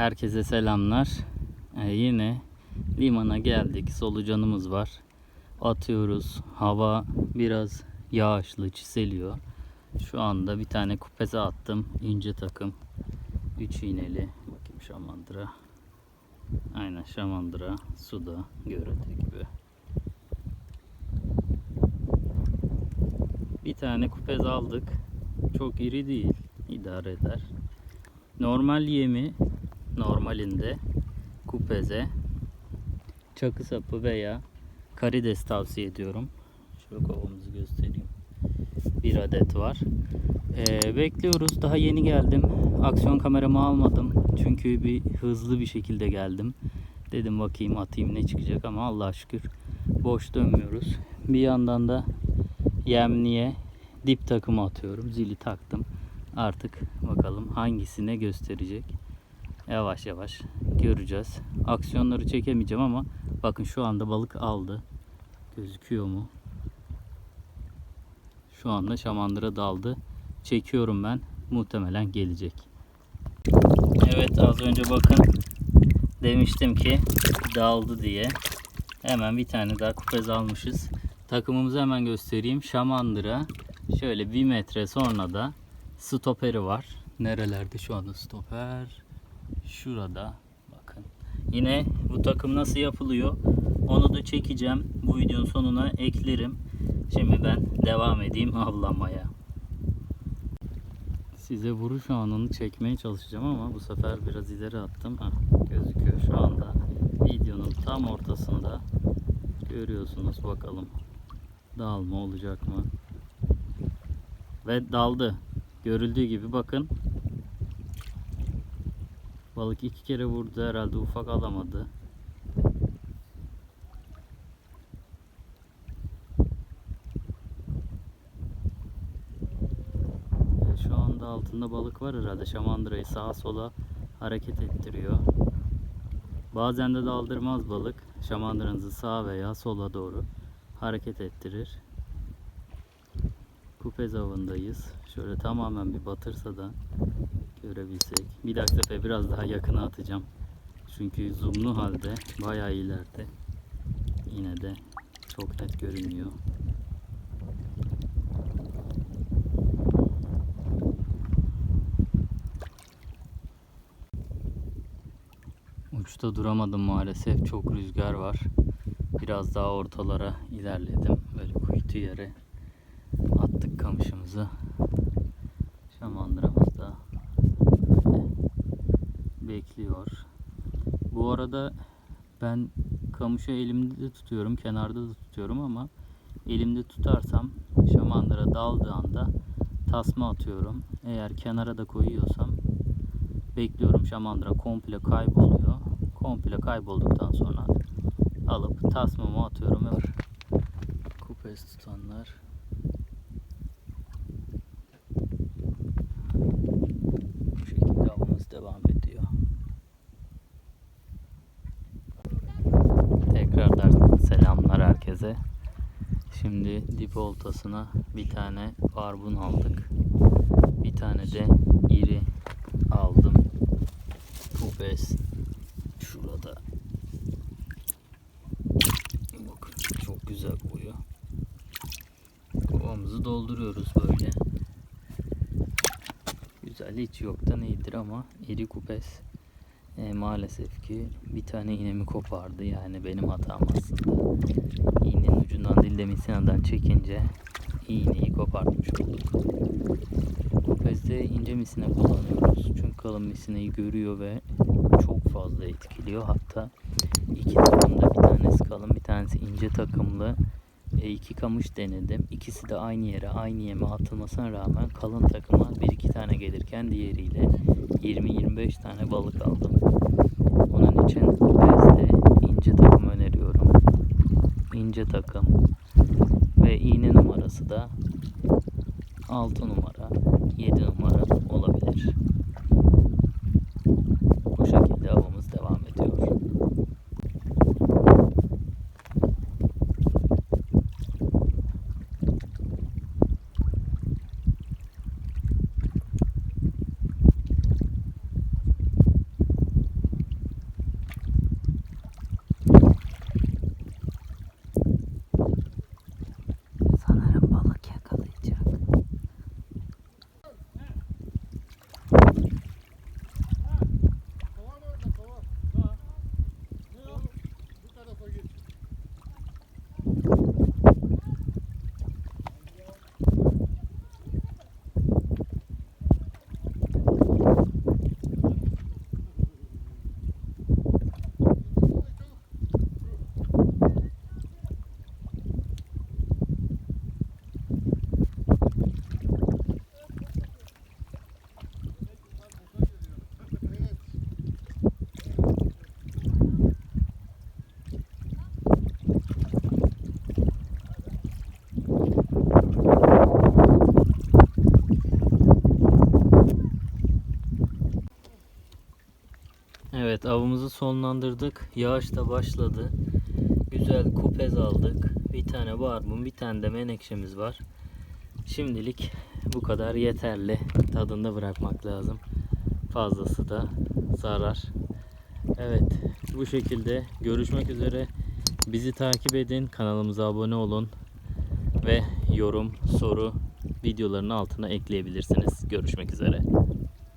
Herkese selamlar. Ee, yine limana geldik. Solucanımız var. Atıyoruz. Hava biraz yağışlı, çiseliyor. Şu anda bir tane kupeze attım. ince takım. 3 iğneli. Bakayım şamandıra. Aynen şamandıra. Suda görüldüğü gibi. Bir tane kupez aldık. Çok iri değil. idare eder. Normal yemi normalinde kupeze çakı sapı veya karides tavsiye ediyorum. Şöyle kovamızı göstereyim. Bir adet var. Ee, bekliyoruz. Daha yeni geldim. Aksiyon kameramı almadım. Çünkü bir hızlı bir şekilde geldim. Dedim bakayım atayım ne çıkacak ama Allah'a şükür boş dönmüyoruz. Bir yandan da yemliğe dip takımı atıyorum. Zili taktım. Artık bakalım hangisine gösterecek. Yavaş yavaş göreceğiz. Aksiyonları çekemeyeceğim ama bakın şu anda balık aldı. Gözüküyor mu? Şu anda şamandıra daldı. Çekiyorum ben. Muhtemelen gelecek. Evet az önce bakın demiştim ki daldı diye. Hemen bir tane daha kupez almışız. Takımımızı hemen göstereyim. Şamandıra şöyle bir metre sonra da stoperi var. Nerelerde şu anda stoper? Şurada bakın. Yine bu takım nasıl yapılıyor? Onu da çekeceğim. Bu videonun sonuna eklerim. Şimdi ben devam edeyim avlamaya. Size vuruş anını çekmeye çalışacağım ama bu sefer biraz ileri attım. Hah, gözüküyor şu anda. Videonun tam ortasında görüyorsunuz bakalım. Dalma olacak mı? Ve daldı. Görüldüğü gibi bakın. Balık iki kere vurdu herhalde ufak alamadı. Şu anda altında balık var herhalde. Şamandırayı sağa sola hareket ettiriyor. Bazen de daldırmaz balık. Şamandıranızı sağa veya sola doğru hareket ettirir. Kupez avındayız. Şöyle tamamen bir batırsa da görebilsek. Bir dahaki sefer biraz daha yakına atacağım. Çünkü zoomlu halde bayağı ileride. Yine de çok net görünüyor. Uçta duramadım maalesef. Çok rüzgar var. Biraz daha ortalara ilerledim. Böyle kuytu yere attık kamışımızı. Şamandıramız da böyle bekliyor. Bu arada ben kamışı elimde de tutuyorum, kenarda da tutuyorum ama elimde tutarsam şamandıra daldığı anda tasma atıyorum. Eğer kenara da koyuyorsam bekliyorum şamandıra komple kayboluyor. Komple kaybolduktan sonra alıp tasmamı atıyorum. Kupes tutanlar bu şekilde avımız devam ediyor. Tekrardan herkese. Şimdi dip oltasına bir tane barbun aldık. Bir tane de iri aldım. Kupes şurada. Bakın çok güzel boyu. Kovamızı dolduruyoruz böyle. Güzel hiç yoktan iyidir ama iri kupes e, maalesef ki bir tane iğnemi kopardı yani benim hatam aslında. İğnenin ucundan değil de misinadan çekince iğneyi kopartmış olduk. Kupezde ince misine kullanıyoruz çünkü kalın misineyi görüyor ve çok fazla etkiliyor. Hatta iki takımda bir tanesi kalın bir tanesi ince takımlı iki kamış denedim. İkisi de aynı yere aynı yeme atılmasına rağmen kalın takıma bir iki tane gelirken diğeriyle 20-25 tane balık aldım. Onun için bezde ince takım öneriyorum. İnce takım ve iğne numarası da 6 numara, 7 numara olabilir. Bu şekilde avımız devam ediyor. Evet avımızı sonlandırdık. Yağış da başladı. Güzel kupez aldık. Bir tane barbun, bir tane de menekşemiz var. Şimdilik bu kadar yeterli. Tadında bırakmak lazım. Fazlası da zarar. Evet bu şekilde görüşmek üzere. Bizi takip edin. Kanalımıza abone olun. Ve yorum, soru videoların altına ekleyebilirsiniz. Görüşmek üzere.